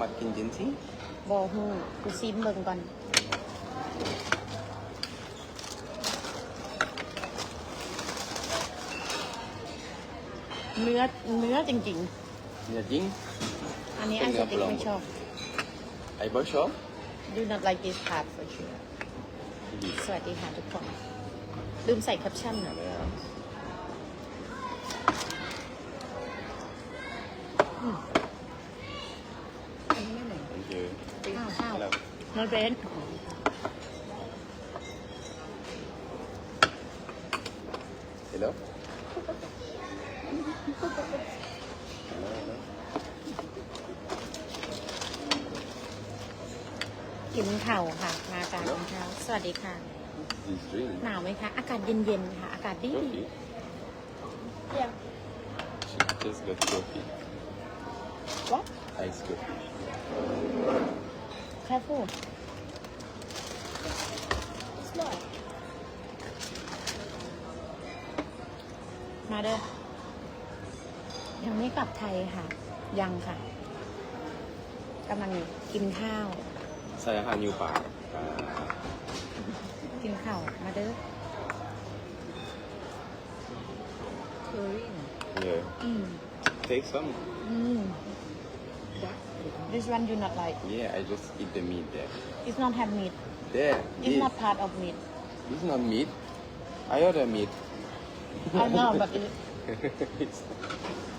มักกินจริงบอฮูกูซิมเบิ่งก่อนเนื้อเนื้อจริงๆเนี่ยจริง ๆ อันนี้ไอสติ๊กไม่ชอบ ไอ้บอชอบ do not like this part for sure สวัสดีค่ะทุกคน ลืมใส่แคปชั่นหน่อย แล้ว อันนี้ไม่เหมือน thank you ข้าวข้าว Hello น้อยเบน hello กินข่าวค่ะ มาจากกินข้าวสวัสดีค่ะ this drink หนาวไหมคะ อากาศเย็นๆค่ะ อากาศดีดี coffee Yeah. she just got coffee What? ice coffee Careful. มาเด้อยังไม่กลับไทยค่ะ ยังค่ะกำลังกินข้าว saya hanya pak กินข้าว มาเด้อ yeah อืม take some อืม This one you not like yeah I just eat the meat there It's not have meat there It's this not part of meat this is not meat I order meat I know but it, It's-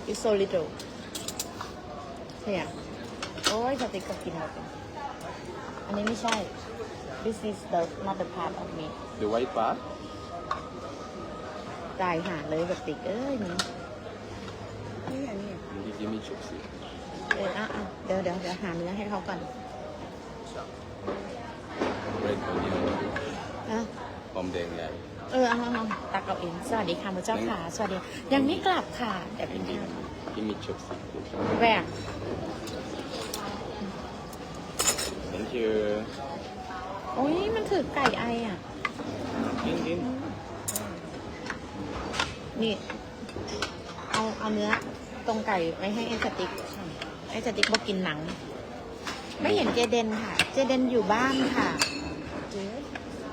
it's so little เนี่ยโอ้ยสติกก็กินหมดเลยอันนี้ไม่ใช่ This is the not the part of meat the white part ตายหาเลยแบบติกเอ้ยนี่ นี่อันนี้ you give me chopstick เอออะอะเดี๋ยวเดี๋ยวเดี๋ยวหาเนื้อให้เขาก่อน red onion อะหอมแดงใหญ่เออเอาเอาเอาตักเอาเองสวัสดีค่ะมือเจ้าค่ะสวัสดียังไม่กลับค่ะเดี๋ยวกิน give ข้าว me give me chopstick please. แหวก thank you โอ้ยมันถือไก่ไออะ กินกินนี่ เอาเอาเนื้อตรงไก่ไว้ให้ไอ้สติ๊กไอ้สติ๊กบอกกินหนัง ไม่เห็นเจเดนค่ะ เจเดนอยู่บ้านค่ะ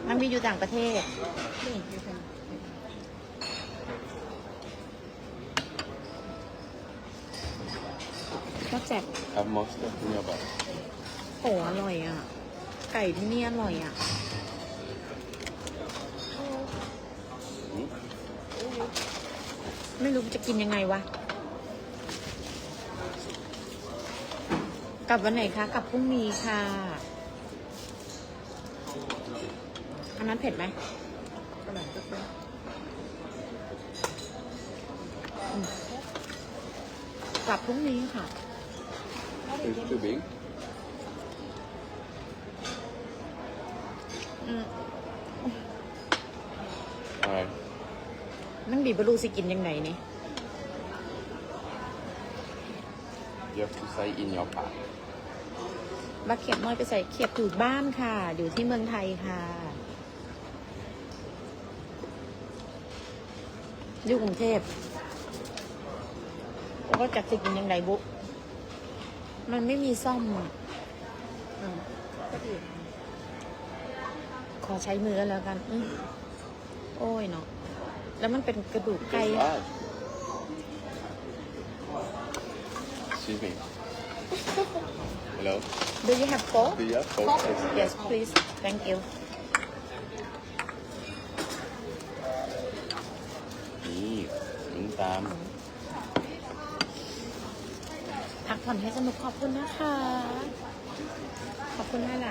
มันมีอยู่ต่างประเทศก็แจก have mustard in your bag โหอร่อยอะ ไก่ที่นี่อร่อยอะ ไม่รู้จะกินยังไงวะ กลับวันไหนคะ กลับพรุ่งนี้ค่ะ อันนั้นเผ็ดไหมอืมกลับพรุ่งนี้ค่ะ it's too big อืม alright นั่งบีบรูสิกินยังไงนี่ you have to say in your bag บักเขียบน้อยไปใส่เขียบอยู่บ้านค่ะ อยู่ที่เมืองไทยค่ะ อยู่กรุงเทพแล้วก็จัดสิกินยังไงบุมันไม่มีซ่อมอะขอใช้มือกันแล้วกันอื้อโอ้ยเนาะ แล้วมันเป็นกระดูกไก่ Just ask. excuse me hello Do you have fork do you have fork Yes please thank you นี่ยิงตาม พักผ่อนให้สนุกขอบคุณนะคะ ขอบคุณให้ล่ะ